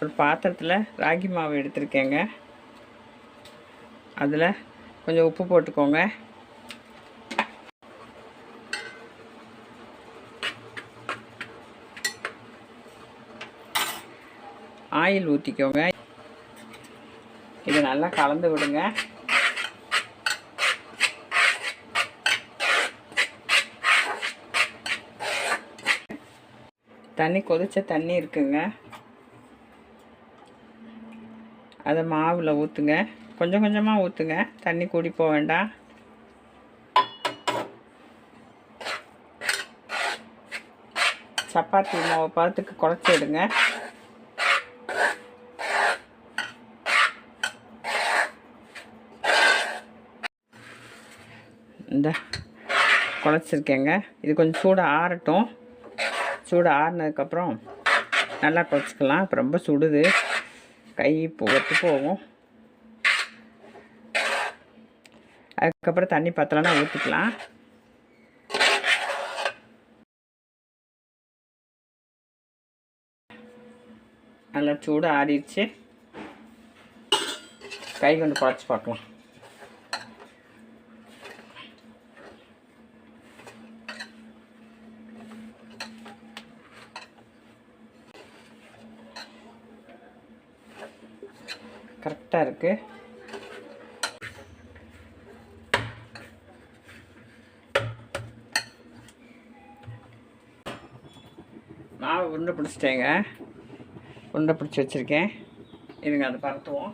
ஒரு பாத்திரத்தில் ராகி மாவு எடுத்திருக்கேங்க. அதில் கொஞ்சம் உப்பு போட்டுக்கோங்க. ஆயில் ஊற்றிக்கோங்க இதை நல்லா கலந்து விடுங்க. தண்ணி கொதித்த தண்ணி இருக்குங்க. அதை மாவில் ஊற்றுங்க கொஞ்சம் கொஞ்சமாக ஊற்றுங்க தண்ணி கூடி போக வேண்டாம். சப்பாத்தி மாவை பார்த்துக்கு குழச்சி இந்த குழச்சிருக்கேங்க. இது கொஞ்சம் சூடாக ஆறட்டும். சூடு ஆறினதுக்கப்புறம் நல்லா குழச்சிக்கலாம் இப்போ ரொம்ப சுடுது. கை புகத்து போகும் அதுக்கப்புறம் தண்ணி பத்தலைன்னா ஊற்றிக்கலாம் நல்லா சூடு ஆறிடுச்சு. கை கொண்டு குழச்சி பார்க்கலாம். கரெக்டாக இருக்குது மாவு உருண்டை பிடிச்சிட்டேங்க. உருண்டை பிடிச்சி வச்சுருக்கேன். இருங்க அதை பரத்துவோம்.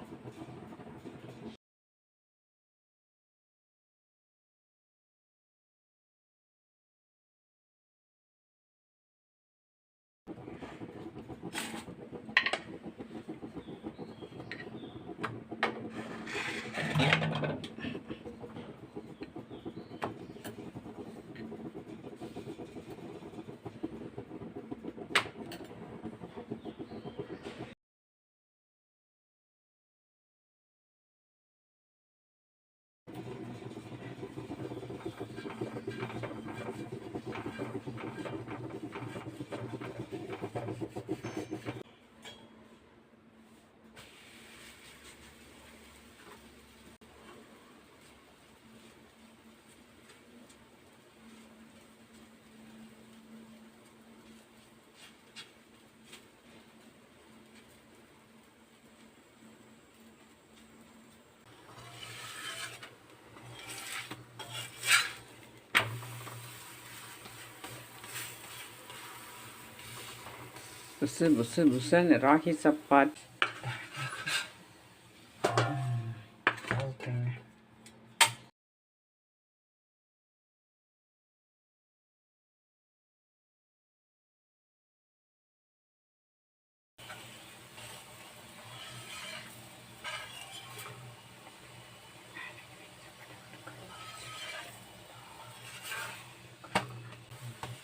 Bısır bısır bısır ne rahi sapat.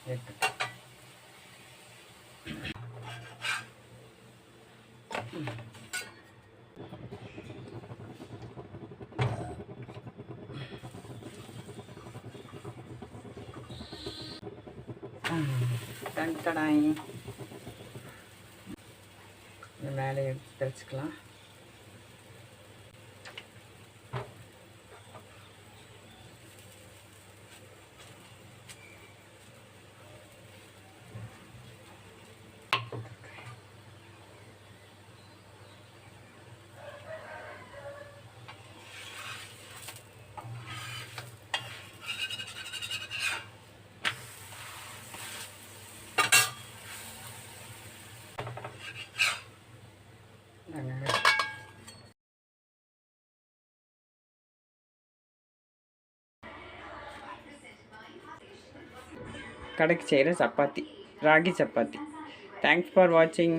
Thank you. டடாய் இந்த மேலே எடுத்து కడకి చేరే చపాతి రాగి చపాతి. Thanks for watching